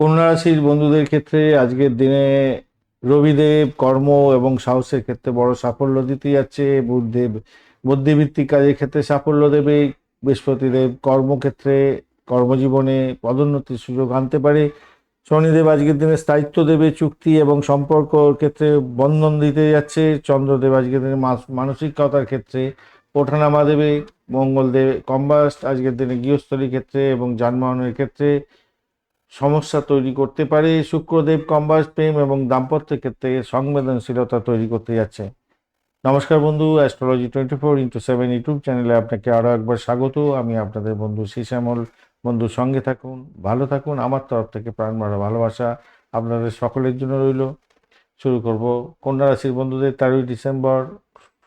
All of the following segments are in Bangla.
কন্যা রাশির বন্ধুদের ক্ষেত্রে আজকের দিনে রবিদেব কর্ম এবং সাহসের ক্ষেত্রে বড় সাফল্য দিতে যাচ্ছে। বুধদেব বুদ্ধিভিত্তিক কাজের ক্ষেত্রে সাফল্য দেবে। বৃহস্পতিদেব কর্মক্ষেত্রে কর্মজীবনে পদোন্নতির সুযোগ আনতে পারে। শনিদেব আজকের দিনে স্থায়িত্ব দেবে চুক্তি এবং সম্পর্ক ক্ষেত্রে বন্ধন দিতে যাচ্ছে। চন্দ্রদেব আজকের দিনে মানসিকতার ক্ষেত্রে ওঠানামা দেবে। মঙ্গলদেব কম্বাস্ট আজকের দিনে গৃহস্থলীর ক্ষেত্রে এবং যানবাহনের ক্ষেত্রে সমস্যা তৈরি করতে পারে। শুক্রদেব কম্বাস, প্রেম এবং দাম্পত্য ক্ষেত্রে সংবেদনশীলতা তৈরি করতে যাচ্ছে। নমস্কার বন্ধু astrology twenty four into seven YouTube চ্যানেলে আপনাকে আরও একবার স্বাগত। আমি আপনাদের বন্ধু শ্যামল বন্ধুর সঙ্গে থাকুন, ভালো থাকুন। আমার তরফ থেকে প্রাণ মারা ভালোবাসা আপনাদের সকলের জন্য রইল। শুরু করব কন্যা রাশির বন্ধুদের, তেরোই ডিসেম্বর,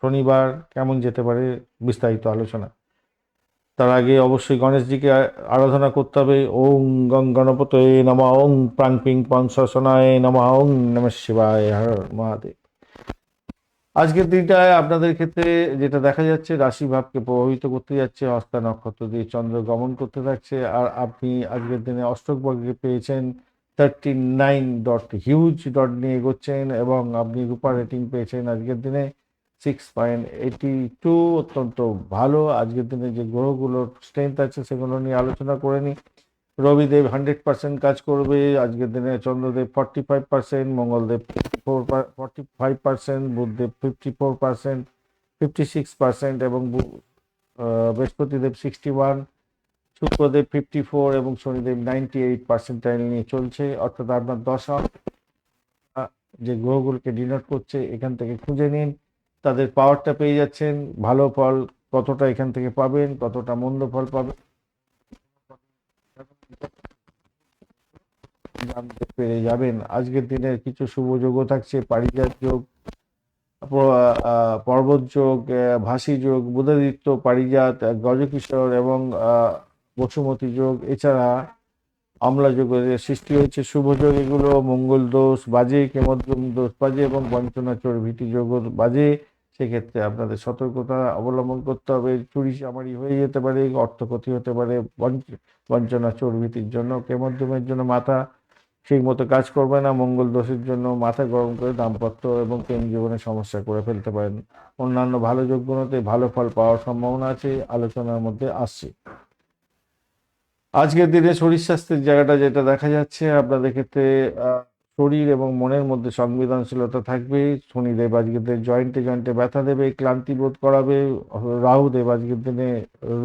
শনিবার, কেমন যেতে পারে বিস্তারিত আলোচনা। তার আগে অবশ্যই গণেশজিকে আরাধনা করতে হবে। ওং গং গণপত নম ওং প্রাং পিং পং সসনায় নম ওং নম শিবায় হর মহাদেব। আজকের দিনটায় আপনাদের ক্ষেত্রে যেটা দেখা যাচ্ছে রাশি ভাবকে প্রভাবিত করতে যাচ্ছে, হস্তা নক্ষত্র দিয়ে চন্দ্র গমন করতে থাকছে। আর আপনি আজকের দিনে অষ্টক বর্গে পেয়েছেন থার্টি নাইন ডট হিউজ ডট নিয়ে এগোচ্ছেন এবং আপনি রূপা রেটিং পেয়েছেন আজকের দিনে। সিক্স পয়েন্ট এইটি টু, অত্যন্ত ভালো। আজকের দিনে যে গ্রহগুলোর স্ট্রেংথ আছে, সেগুলো নিয়ে আলোচনা করে নিই। রবিদেব হান্ড্রেড পার্সেন্ট কাজ করবে, আজকের দিনে Chandradev forty five percent, Mangaldev four forty five percent, Buddhadeb fifty four percent, fifty six percent এবং বৃহস্পতিদেব সিক্সটি ওয়ান, শুক্রদেব ফিফটি ফোর এবং শনিদেব নাইনটি এইট পার্সেন্টাইল নিয়ে চলছে, অর্থাৎ আপনার দশা যে গ্রহগুলোকে ডিনোট করছে, এখান থেকে খুঁজে নিন। তাদের পাওয়ারটা পেয়ে যাচ্ছেন, ভালো ফল কতটা এখান থেকে পাবেন, কতটা মন্দ ফল পাবেন। জানতে পেরে যাবেন। আজকের দিনের কিছু শুভ যোগও থাকছে, পারিজাত যোগ পর্বত যোগ ভাসি যোগ, বুধাদিত্য, পারিজাত, গজকিশোর এবং বসুমতী যোগ। এছাড়া আমলা যোগের সৃষ্টি হয়েছে, শুভ যোগ এগুলো, মঙ্গল দোষ বাজে, কেমদ্রম দোষ বাজে এবং বঞ্চনাচর ভীতি যোগ বাজে। সেক্ষেত্রে আপনাদের সতর্কতা অবলম্বন করতে হবে। চুরি চামারি হয়ে যেতে পারে, অর্থ ক্ষতি হতে পারে, বঞ্চ- বঞ্চনা চর্বিতির জন্য কেমধ্যমের জন্য মাথা ঠিক মতো কাজ করবে না, মঙ্গল দোষের জন্য মাথা গরম করে দাম্পত্য এবং প্রেম জীবনে সমস্যা করে ফেলতে পারেন। অন্যান্য ভালো যোগ্যতাতে ভালো ফল পাওয়ার সম্ভাবনা আছে, আলোচনার মধ্যে আসছে। আজকের দিনে শরীর স্বাস্থ্যের জায়গাটা যেটা দেখা যাচ্ছে, আপনাদের ক্ষেত্রে শরীর এবং মনের মধ্যে সংবেদনশীলতা থাকবে শনিদেব আজকের দিনে জয়েন্টে জয়েন্টে ব্যথা দেবে, ক্লান্তি বোধ করাবে রাহুদেব আজকের দিনে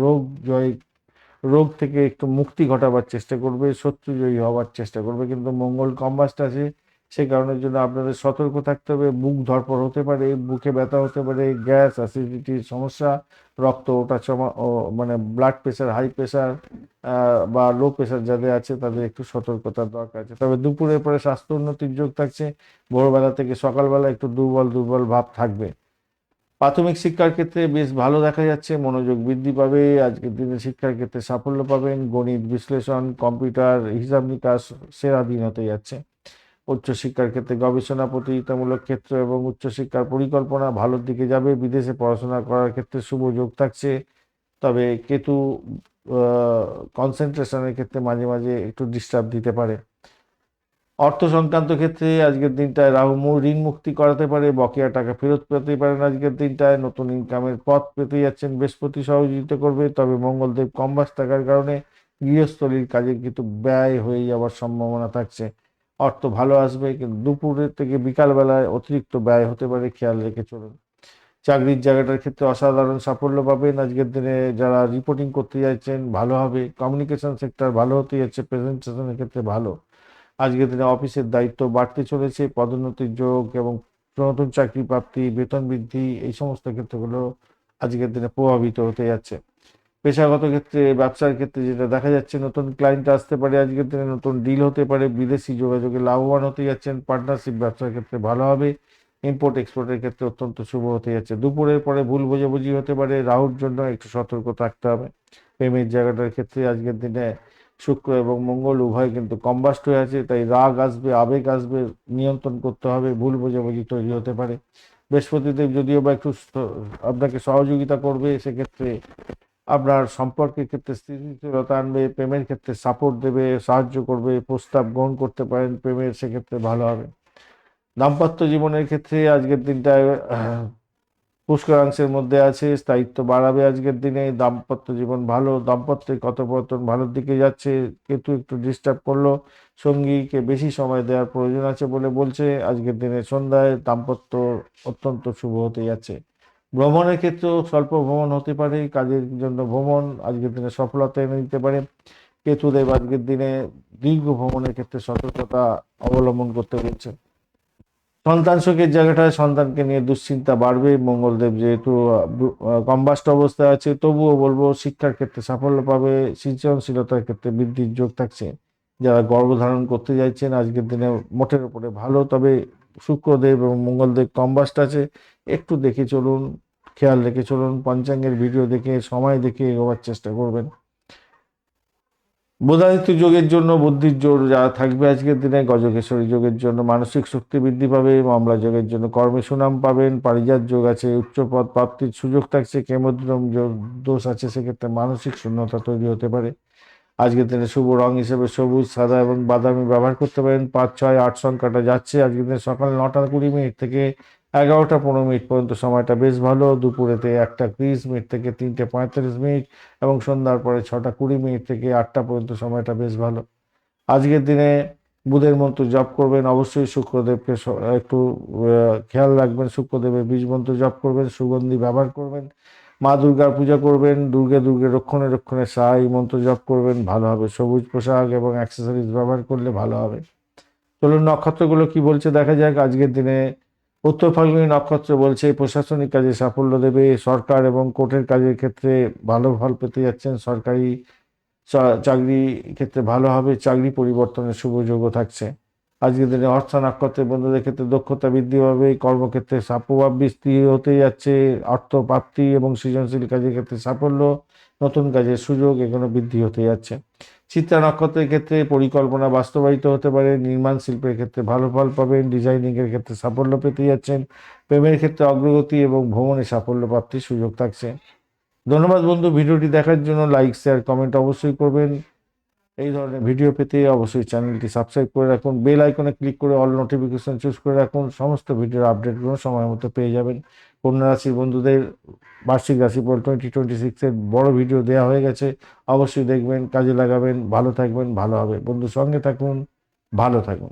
রোগ জয়, রোগ থেকে একটু মুক্তি ঘটাবার চেষ্টা করবে শত্রু জয়ী হওয়ার চেষ্টা করবে, কিন্তু মঙ্গল কম্বাসটা আছে। সে কারণের জন্য আপনাদের সতর্ক থাকতে হবে বুক ধরপর হতে পারে বুকে ব্যথা হতে পারে, গ্যাস অ্যাসিডিটির সমস্যা, রক্ত ওটা চমা মানে ব্লাড প্রেশার হাই প্রেশার বা লো প্রেশার যাদের আছে তাদের একটু সতর্কতার দরকার আছে। তবে দুপুরের পরে স্বাস্থ্য উন্নতির যোগ থাকছে, ভোরবেলা থেকে সকালবেলা একটু দুর্বল দুর্বল ভাব থাকবে। প্রাথমিক শিক্ষার ক্ষেত্রে বেশ ভালো দেখা যাচ্ছে, মনোযোগ বৃদ্ধি পাবে, আজকের দিনে শিক্ষার ক্ষেত্রে সাফল্য পাবেন, গণিত বিশ্লেষণ, কম্পিউটার, হিসাব নিকাশ, সেরা দিন হতে যাচ্ছে। উচ্চশিক্ষার ক্ষেত্রে গবেষণা প্রতিযোগিতামূলক ক্ষেত্র এবং উচ্চশিক্ষার পরিকল্পনা ভালোর দিকে যাবে। বিদেশে পড়াশোনা করার ক্ষেত্রে শুভ যোগ থাকছে। তবে কেতু কনসেন্ট্রেশনের ক্ষেত্রে মাঝে মাঝে একটু ডিস্টার্ব দিতে পারে। অর্থ সংক্রান্ত ক্ষেত্রে আজকের দিনটায় রাহু ঋণ মুক্তি করাতে পারে, বকেয়া টাকা ফেরত পেতে পারেন আজকের দিনটায়। নতুন ইনকামের পথ পেতে যাচ্ছেন, বৃহস্পতি সহযোগিতা করবে। তবে মঙ্গলদেব কম্বাস থাকার কারণে গৃহস্থলীর কাজে কিন্তু ব্যয় হয়ে যাওয়ার সম্ভাবনা থাকছে। অর্থ ভালো আসবে, কিন্তু দুপুরের থেকে বিকালবেলায় অতিরিক্ত ব্যয় হতে পারে, খেয়াল রেখে চলুন। চাকরির জায়গাটার ক্ষেত্রে অসাধারণ সাফল্য পাবেন। আজকের দিনে যারা রিপোর্টিং করতে যাচ্ছেন, ভালো হবে। কমিউনিকেশন সেক্টর ভালো হতে যাচ্ছে প্রেজেন্টেশনের ক্ষেত্রে ভালো। আজকের দিনে অফিসের দায়িত্ব বাড়তে চলেছে, পদোন্নতির যোগ এবং নতুন চাকরি প্রাপ্তি, বেতন বৃদ্ধি, এই সমস্ত ক্ষেত্রগুলো আজকের দিনে প্রভাবিত হতে যাচ্ছে। পেশাগত ক্ষেত্রে, ব্যবসার ক্ষেত্রে যেটা দেখা যাচ্ছে, নতুন ক্লায়েন্ট আসতে পারে, আজকের দিনে নতুন ডিল হতে পারে, বিদেশি যোগাযোগে লাভবান হতে যাচ্ছেন পার্টনারশিপ ব্যবসার ক্ষেত্রে ভালো হবে ইম্পোর্ট এক্সপোর্টের ক্ষেত্রে অত্যন্ত শুভ হতে যাচ্ছে। দুপুরের পরে ভুল বোঝাবুঝি হতে পারে, রাহুর জন্য একটু সতর্ক থাকতে হবে। প্রেমের জায়গাটার ক্ষেত্রে আজকের দিনে শুক্র এবং মঙ্গল উভয় কিন্তু কম্বাস্ট হয়ে আছে, তাই রাগ আসবে, আবেগ আসবে, নিয়ন্ত্রণ করতে হবে, ভুল বোঝাবুঝি তৈরি হতে পারে। বৃহস্পতিদেব যদিও বা একটু আপনাকে সহযোগিতা করবে, সেক্ষেত্রে আপনার সম্পর্কের ক্ষেত্রে স্থিতিশীলতা আনবে প্রেমের ক্ষেত্রে সাপোর্ট দেবে সাহায্য করবে প্রস্তাব গ্রহণ করতে পারেন প্রেমের সেক্ষেত্রে ভালো হবে। দাম্পত্য জীবনের ক্ষেত্রে আজকের দিনটায় আহ, পুষ্করাংশের মধ্যে আছে স্থায়িত্ব বাড়াবে আজকের দিনে দাম্পত্য জীবন ভালো দাম্পত্যের কথোপকথন ভালোর দিকে যাচ্ছে কেতু একটু ডিস্টার্ব করল সঙ্গীকে বেশি সময় দেওয়ার প্রয়োজন আছে বলে বলছে আজকের দিনে সন্ধ্যায় দাম্পত্য অত্যন্ত শুভ হতে যাচ্ছে। ভ্রমণের ক্ষেত্রেও স্বল্প ভ্রমণ হতে পারে, কাজের জন্য ভ্রমণ আজকের দিনে সফলতা এনে দিতে পারে। কেতুদেব আজকের দিনে দীর্ঘ ভ্রমণের ক্ষেত্রে সতর্কতা অবলম্বন করতে বলছে সন্তান সুখের জায়গাটায় সন্তানকে নিয়ে দুশ্চিন্তা বাড়বে। মঙ্গলদেব যেহেতু কম্বাস্ট অবস্থায় আছে, তবুও বলব শিক্ষার ক্ষেত্রে সাফল্য পাবে, সৃজনশীলতার ক্ষেত্রে বৃদ্ধির যোগ থাকছে। যারা গর্ভধারণ করতে যাচ্ছেন, আজকের দিনে মোটের উপরে ভালো, তবে শুক্রদেব এবং মঙ্গলদেব কম্বাস্ট আছে। একটু দেখে চলুন, খেয়াল রেখে চলুন, পঞ্চাঙ্গের ভিডিও দেখে, সময় দেখে এগোবার চেষ্টা করবেন। বোধাদিত্য যোগের জন্য, বুদ্ধির জোর যারা থাকবে আজকের দিনে গজকেশ্বরী যোগের জন্য মানসিক শক্তি বৃদ্ধি পাবে, মামলা যোগের জন্য কর্মে সুনাম পাবেন, পারিজাত যোগ আছে উচ্চ পদ প্রাপ্তির সুযোগ থাকছে, কেমদ্রম যোগ দোষ আছে, সেক্ষেত্রে মানসিক শূন্যতা তৈরি হতে পারে। আজকের দিনে শুভ রং হিসেবে সবুজ, সাদা এবং বাদামি ব্যবহার করতে পারেন। পাঁচ, ছয়, আট সংখ্যাটা যাচ্ছে। আজকের দিনে সকাল নটা কুড়ি মিনিট থেকে এগারোটা পনেরো মিনিট পর্যন্ত সময়টা বেশ ভালো। দুপুরেতে একটা তিরিশ মিনিট থেকে তিনটে পঁয়তাল্লিশ মিনিট এবং সন্ধ্যার পরে ছটা কুড়ি মিনিট থেকে আটটা পর্যন্ত সময়টা বেশ ভালো। আজকের দিনে বুধের মন্ত্র জপ করবেন। অবশ্যই শুক্রদেবকে একটু খেয়াল রাখবেন। শুক্রদেবের বীজ মন্ত্র জপ করবেন, সুগন্ধি ব্যবহার করবেন। মা দুর্গার পূজা করবেন, দুর্গে দুর্গে রক্ষণে রক্ষণে সাই, মন্ত্র জপ করবেন, ভালো হবে। সবুজ পোশাক এবং অ্যাক্সেসরিজ ব্যবহার করলে ভালো হবে। চলুন নক্ষত্রগুলো কি বলছে দেখা যাক। আজকের দিনে উত্তর ফাল্গুনী নক্ষত্র বলছে প্রশাসনিক কাজে সাফল্য দেবে। সরকার এবং কোর্টের কাজের ক্ষেত্রে ভালো ফল পেতে যাচ্ছেন। সরকারি চাকরি ক্ষেত্রে ভালো হবে। চাকরি পরিবর্তনের শুভ যোগও থাকছে। আজকের দিনে অর্থ নক্ষত্রের বন্ধুদের ক্ষেত্রে দক্ষতা বৃদ্ধি পাবে কর্মক্ষেত্রে সা- প্রভাব বৃদ্ধি হতে যাচ্ছে অর্থ প্রাপ্তি এবং সৃজনশীল কাজের ক্ষেত্রে সাফল্য, নতুন কাজের সুযোগ এগুলো বৃদ্ধি হতে যাচ্ছে। চিত্রা নক্ষত্রের ক্ষেত্রে পরিকল্পনা বাস্তবায়িত হতে পারে, নির্মাণ শিল্পের ক্ষেত্রে ভালো ফল পাবেন ডিজাইনিং এর ক্ষেত্রে সাফল্য পেতে যাচ্ছেন, প্রেমের ক্ষেত্রে অগ্রগতি এবং ভ্রমণে সাফল্য প্রাপ্তির সুযোগ থাকছে। ধন্যবাদ বন্ধু, ভিডিওটি দেখার জন্য লাইক, শেয়ার, কমেন্ট অবশ্যই করবেন। এই ধরনের ভিডিও পেতে অবশ্যই চ্যানেলটি সাবস্ক্রাইব করে রাখুন, বেল আইকনে ক্লিক করে অল নোটিফিকেশন চুজ করে রাখুন, সমস্ত ভিডিওর আপডেটগুলো সময় মতো পেয়ে যাবেন। কন্যা রাশির বন্ধুদের বার্ষিক রাশিফল টোয়েন্টি টোয়েন্টি সিক্সের বড় ভিডিও দেওয়া হয়ে গেছে, অবশ্যই দেখবেন, কাজে লাগাবেন, ভালো থাকবেন, ভালো হবে। বন্ধুর সঙ্গে থাকুন, ভালো থাকুন।